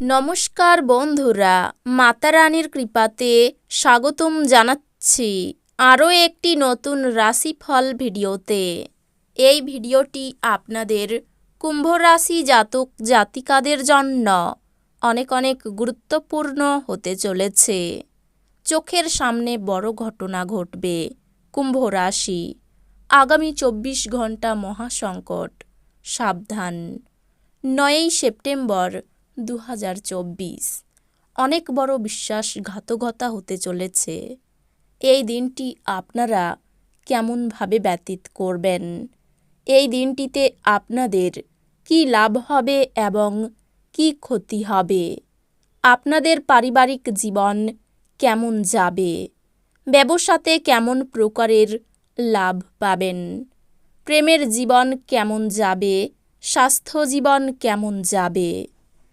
নমস্কার বন্ধুরা মাতা রানীর কৃপাতে স্বাগতম জানাচ্ছি আরও একটি নতুন রাশিফল ভিডিওতে। এই ভিডিওটি আপনাদের কুম্ভ রাশি জাতক জাতিকাদের জন্য অনেক অনেক গুরুত্বপূর্ণ হতে চলেছে। চোখের সামনে বড় ঘটনা ঘটবে কুম্ভ রাশি আগামী চব্বিশ ঘণ্টা মহাসংকট, সাবধান। নয়ই সেপ্টেম্বর দু হাজার চব্বিশ। অনেক বড় বিশ্বাসঘাতকতা হতে চলেছে। এই দিনটি আপনারা কেমনভাবে ব্যতীত করবেন? এই দিনটিতে আপনাদের কি লাভ হবে এবং কি ক্ষতি হবে? আপনাদের পারিবারিক জীবন কেমন যাবে? ব্যবসাতে কেমন প্রকারের লাভ পাবেন? প্রেমের জীবন কেমন যাবে? স্বাস্থ্য জীবন কেমন যাবে?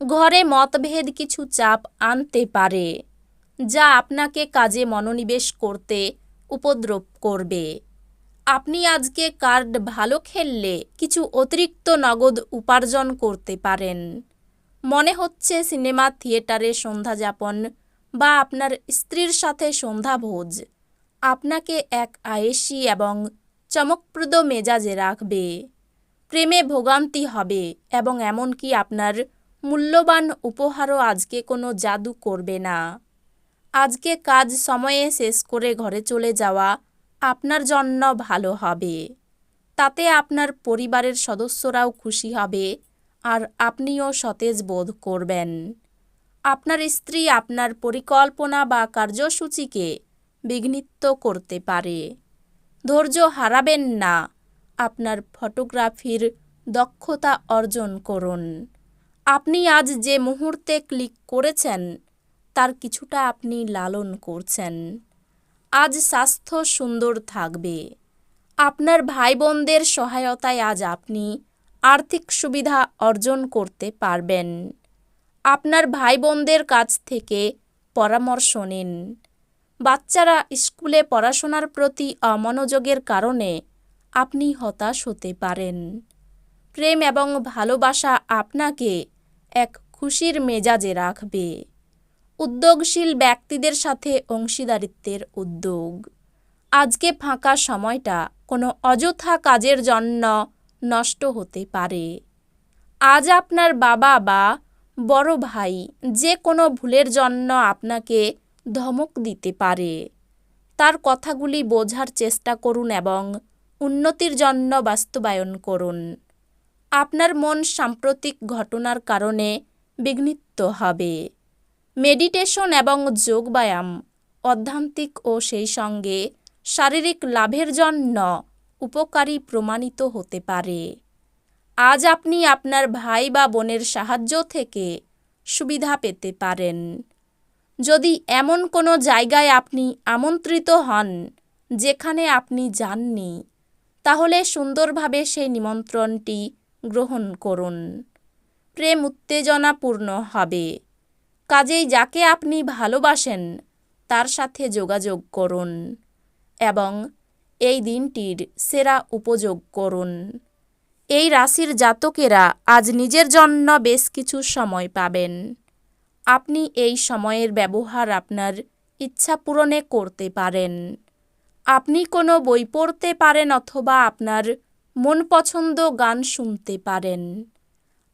ঘরে মতভেদ কিছু চাপ আনতে পারে, যা আপনাকে কাজে মনোনিবেশ করতে উপদ্রব করবে। আপনি আজকে কার্ড ভালো খেললে কিছু অতিরিক্ত নগদ উপার্জন করতে পারেন। মনে হচ্ছে সিনেমা, থিয়েটারে সন্ধ্যাযাপন বা আপনার স্ত্রীর সাথে সন্ধ্যা ভোজ আপনাকে এক আয়েসি এবং চমকপ্রদ মেজাজে রাখবে। প্রেমে ভোগান্তি হবে এবং এমনকি আপনার মূল্যবান উপহারও আজকে কোনো জাদু করবে না। আজকে কাজ সময়ে শেষ করে ঘরে চলে যাওয়া আপনার জন্য ভালো হবে। তাতে আপনার পরিবারের সদস্যরাও খুশি হবে আর আপনিও সতেজ বোধ করবেন। আপনার স্ত্রী আপনার পরিকল্পনা বা কার্যসূচিকে বিঘ্নিত করতে পারে। ধৈর্য হারাবেন না। আপনার ফটোগ্রাফির দক্ষতা অর্জন করুন। আপনি আজ যে মুহূর্তে ক্লিক করেছেন, তার কিছুটা আপনি লালন করছেন। আজ স্বাস্থ্য সুন্দর থাকবে। আপনার ভাই বোনদের সহায়তায় আজ আপনি আর্থিক সুবিধা অর্জন করতে পারবেন। আপনার ভাই বোনদের কাছ থেকে পরামর্শ নিন। বাচ্চারা স্কুলে পড়াশোনার প্রতি অমনোযোগের কারণে আপনি হতাশ হতে পারেন। প্রেম এবং ভালোবাসা আপনাকে এক খুশির মেজাজে রাখবে। উদ্যোগশীল ব্যক্তিদের সাথে অংশীদারিত্বের উদ্যোগ। আজকে ফাঁকা সময়টা কোনো অযথা কাজের জন্য নষ্ট হতে পারে। আজ আপনার বাবা বা বড় ভাই যে কোনো ভুলের জন্য আপনাকে ধমক দিতে পারে। তার কথাগুলি বোঝার চেষ্টা করুন এবং উন্নতির জন্য বাস্তবায়ন করুন। আপনার মন সাম্প্রতিক ঘটনার কারণে বিঘ্নিত হবে। মেডিটেশন এবং যোগব্যায়াম অধ্যান্তিক ও সেই সঙ্গে শারীরিক লাভের জন্য উপকারী প্রমাণিত হতে পারে। আজ আপনি আপনার ভাই বা বোনের সাহায্য থেকে সুবিধা পেতে পারেন। যদি এমন কোনো জায়গায় আপনি আমন্ত্রিত হন যেখানে আপনি যাননি, তাহলে সুন্দরভাবে সেই নিমন্ত্রণটি গ্রহণ করুন। প্রেম উত্তেজনাপূর্ণ হবে। কাজেই যাকে আপনি ভালোবাসেন, তার সাথে যোগাযোগ করুন এবং এই দিনটির সেরা উপযোগ করুন। এই রাশির জাতকেরা আজ নিজের জন্য বেশ কিছু সময় পাবেন। আপনি এই সময়ের ব্যবহার আপনার ইচ্ছা পূরণে করতে পারেন। আপনি কোনো বই পড়তে পারেন অথবা আপনার মন পছন্দ গান শুনতে পারেন।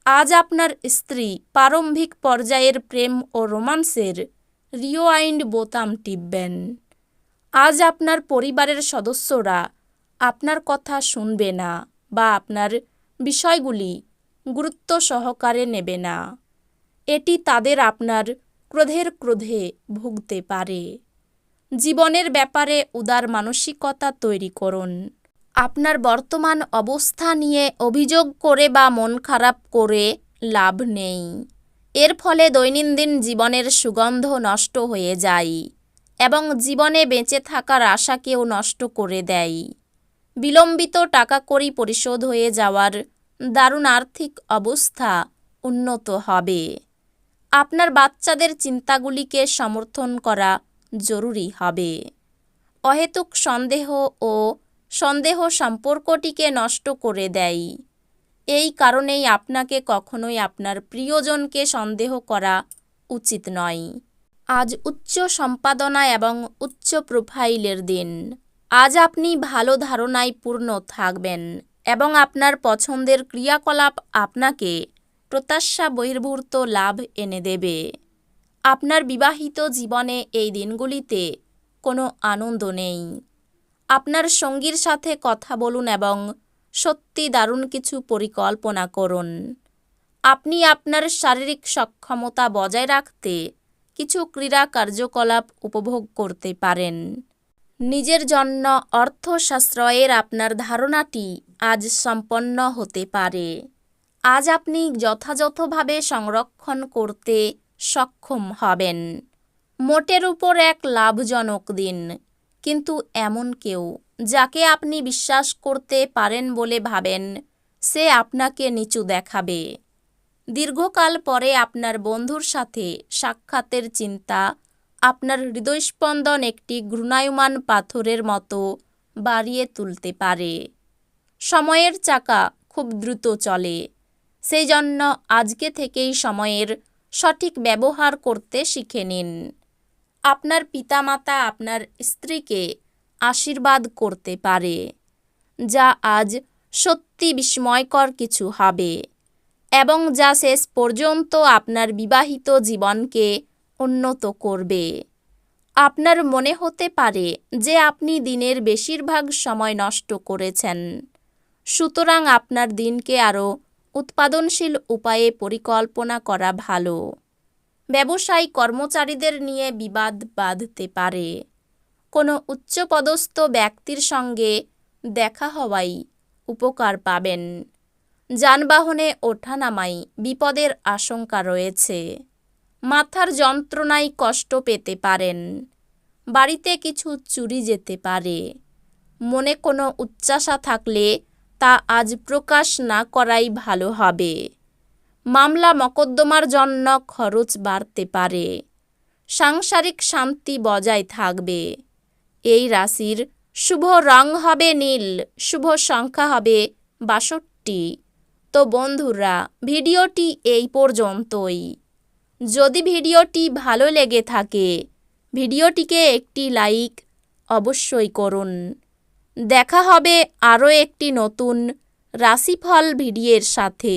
আজ আপনার স্ত্রী প্রারম্ভিক পর্যায়ের প্রেম ও রোমান্সের রিওয়াইন্ড বোতাম টিপবেন। আজ আপনার পরিবারের সদস্যরা আপনার কথা শুনবে না বা আপনার বিষয়গুলি গুরুত্ব সহকারে নেবে না। এটি তাদের আপনার ক্রোধের ক্রোধে ভুগতে পারে। জীবনের ব্যাপারে উদার মানসিকতা তৈরি করুন। আপনার বর্তমান অবস্থা নিয়ে অভিযোগ করে বা মন খারাপ করে লাভ নেই। এর ফলে দৈনন্দিন জীবনের সুগন্ধ নষ্ট হয়ে যায় এবং জীবনে বেঁচে থাকার আশাকেও নষ্ট করে দেয়। বিলম্বিত টাকা কড়ি পরিশোধ হয়ে যাওয়ার দারুণ আর্থিক অবস্থা উন্নত হবে। আপনার বাচ্চাদের চিন্তাগুলিকে সমর্থন করা জরুরি হবে। অহেতুক সন্দেহ ও সন্দেহ সম্পর্কটিকে নষ্ট করে দেয়। এই কারণেই আপনাকে কখনোই আপনার প্রিয়জনকে সন্দেহ করা উচিত নয়। আজ উচ্চ সম্পাদনা এবং উচ্চ প্রোফাইলের দিন। আজ আপনি ভালো ধারণায় পূর্ণ থাকবেন এবং আপনার পছন্দের ক্রিয়াকলাপ আপনাকে প্রত্যাশা বহির্ভূত লাভ এনে দেবে। আপনার বিবাহিত জীবনে এই দিনগুলিতে কোনো আনন্দ নেই। আপনার সঙ্গীর সাথে কথা বলুন এবং সত্যি দারুণ কিছু পরিকল্পনা করুন। আপনি আপনার শারীরিক সক্ষমতা বজায় রাখতে কিছু ক্রীড়া কার্যকলাপ উপভোগ করতে পারেন। নিজের জন্য অর্থ সাশ্রয়ের আপনার ধারণাটি আজ সম্পন্ন হতে পারে। আজ আপনি যথাযথভাবে সংরক্ষণ করতে সক্ষম হবেন। মোটের উপর এক লাভজনক দিন। কিন্তু এমন কেউ, যাকে আপনি বিশ্বাস করতে পারেন বলে ভাবেন, সে আপনাকে নিচু দেখাবে। দীর্ঘকাল পরে আপনার বন্ধুর সাথে সাক্ষাতের চিন্তা, আপনার হৃদয়স্পন্দন একটি ঘূর্ণায়মান পাথরের মতো বাড়িয়ে তুলতে পারে। সময়ের চাকা খুব দ্রুত চলে, সেই জন্য আজকে থেকেই সময়ের সঠিক ব্যবহার করতে শিখে নিন। আপনার পিতামাতা আপনার স্ত্রীকে আশীর্বাদ করতে পারে, যা আজ সত্যি বিস্ময়কর কিছু হবে এবং যা শেষ পর্যন্ত আপনার বিবাহিত জীবনকে উন্নত করবে। আপনার মনে হতে পারে যে আপনি দিনের বেশিরভাগ সময় নষ্ট করেছেন। সুতরাং আপনার দিনকে আরও উৎপাদনশীল উপায়ে পরিকল্পনা করা ভালো। ব্যবসায়ী কর্মচারীদের নিয়ে বিবাদ বাঁধতে পারে। কোনো উচ্চপদস্থ ব্যক্তির সঙ্গে দেখা হওয়াই উপকার পাবেন। যানবাহনে ওঠানামাই বিপদের আশঙ্কা রয়েছে। মাথার যন্ত্রণায় কষ্ট পেতে পারেন। বাড়িতে কিছু চুরি যেতে পারে। মনে কোনো উচ্চাসা থাকলে তা আজ প্রকাশ না করাই ভালো হবে। মামলা মকদ্দমার জন্য খরচ বাড়তে পারে। সাংসারিক শান্তি বজায় থাকবে। এই রাশির শুভ রং হবে নীল, শুভ সংখ্যা হবে বাষট্টি। তো বন্ধুরা, ভিডিওটি এই পর্যন্তই। যদি ভিডিওটি ভালো লেগে থাকে, ভিডিওটিকে একটি লাইক অবশ্যই করুন। দেখা হবে আরও একটি নতুন রাশিফল ভিডিওর সাথে।